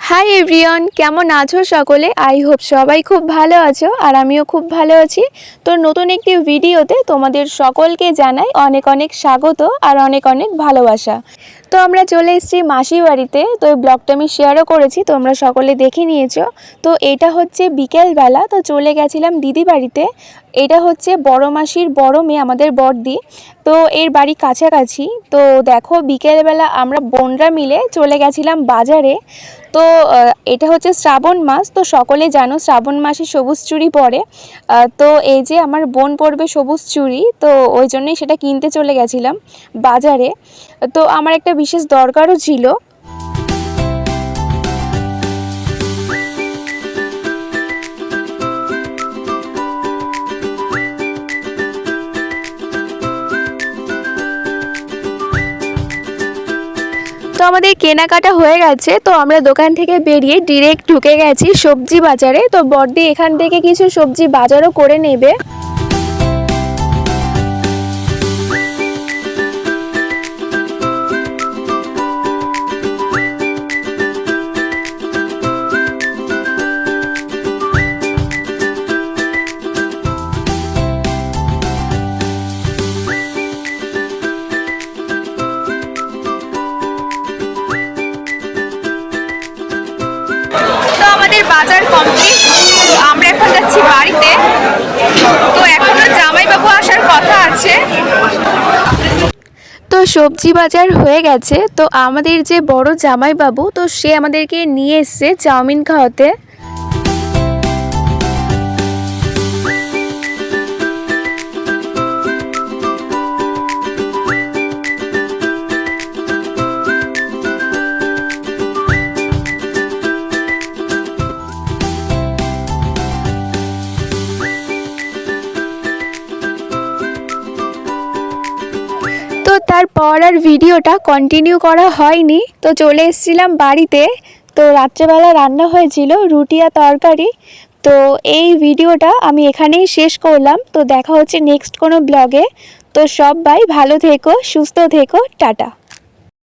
Hi everyone কেমন আছো সকলে? আই হোপ সবাই খুব ভালো আছো আর আমিও খুব ভালো আছি। তো নতুন একটি ভিডিওতে তোমাদের সকলকে জানাই অনেক অনেক স্বাগত আর অনেক অনেক ভালোবাসা। তো আমরা চলে এসেছি মাসি বাড়িতে। তো এই ব্লগটা আমি শেয়ারও করেছি, তোমরা সকলে দেখে নিয়েছো। তো এটা হচ্ছে বিকেলবেলা, তো চলে গেছিলাম দিদি বাড়িতে। এটা হচ্ছে বড় মাসির বড় মেয়ে, আমাদের বড়দি। তো এর বাড়ি কাছাকাছি। তো দেখো বিকেলবেলা আমরা বোনরা মিলে চলে গেছিলাম বাজারে। তো এটা হচ্ছে শ্রাবণ মাস, তো সকলে জানো শ্রাবণ মাসে সবুজ চুড়ি পরে। তো এই যে আমার বোন পরবে সবুজ চুড়ি, তো ওই জন্যই সেটা কিনতে চলে গেছিলাম বাজারে। তো আমার একটা বিশেষ দরকারও ছিল তো আমাদের কেনাকাটা হয়ে গেছে, তো আমরা দোকান থেকে বেরিয়ে ডিরেক্ট ঢুকে গেছি সবজি বাজারে। তো বর্দি এখান থেকে কিছু সবজি বাজারও করে নেবে। বাজার কমপ্লিট আমরা এখন যাচ্ছি বাড়িতে। তো এখনও জামাইবাবু আসার কথা আছে। তো সবজি বাজার হয়ে গেছে। তো আমাদের যে বড় জামাইবাবু, তো সে আমাদেরকে নিয়ে এসছে চাউমিন খাওয়াতে। তো তারপর আর ভিডিওটা কন্টিনিউ করা হয়নি। তো চলে এসেছিলাম বাড়িতে। তো রাত্রেবেলা রান্না হয়েছিল রুটি আর তরকারি। তো এই ভিডিওটা আমি এখানেই শেষ করলাম। তো দেখা হচ্ছে নেক্সট কোনো ব্লগে তো সবাই ভালো থেকো, সুস্থ থেকো, টাটা।